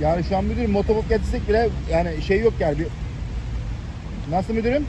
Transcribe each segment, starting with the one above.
Yani şu an müdürüm motobot getirsek bile yani şey yok yani. Bir... Nasıl müdürüm?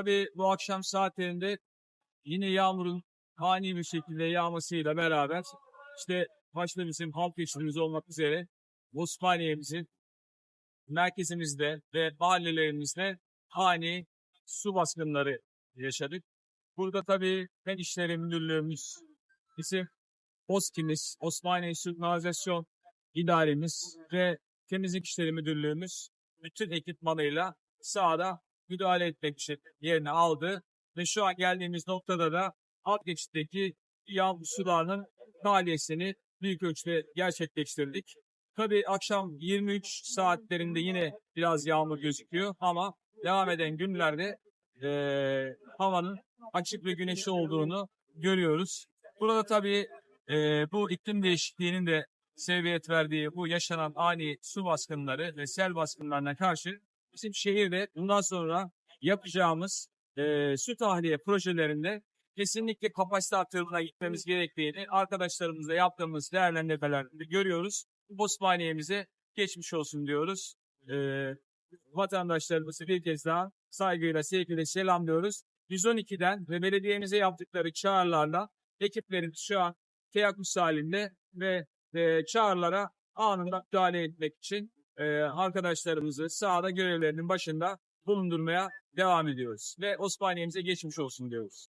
Tabii bu akşam saatlerinde yine yağmurun ani bir şekilde yağmasıyla beraber işte başta bizim halk geçtiğimiz olmak üzere Osmaniye'mizin merkezimizde ve mahallelerimizde ani su baskınları yaşadık. Burada tabii Fen İşleri Müdürlüğümüz, bizim OSKİ'miz, Osmaniye Su Kanalizasyon İdaremiz ve Temizlik İşleri Müdürlüğümüz bütün ekipmanıyla sahada müdahale etmek için yerini aldı. Ve şu an geldiğimiz noktada da alt geçitteki yağmur sularının tahliyesini büyük ölçüde gerçekleştirdik. Tabii akşam 23 saatlerinde yine biraz yağmur gözüküyor ama devam eden günlerde eee, havanın açık ve güneşli olduğunu görüyoruz. Burada tabii eee, bu iklim değişikliğinin de sebebiyet verdiği bu yaşanan ani su baskınları ve sel baskınlarına karşı bizim şehirde bundan sonra yapacağımız eee, su tahliye projelerinde kesinlikle kapasite artırımına gitmemiz gerektiğini arkadaşlarımızla yaptığımız değerlendirmelerde görüyoruz. Osmaniye'mize geçmiş olsun diyoruz. Eee vatandaşlarımızı bir kez daha saygıyla, sevgiyle selamlıyoruz. 112'den ve belediyemize yaptıkları çağrılarla ekiplerimiz şu an teyakkuz halinde ve e, çağrılara anında müdahale etmek için e, arkadaşlarımızı sahada görevlerinin başında bulundurmaya devam ediyoruz. Ve Osmaniye'mize geçmiş olsun diyoruz.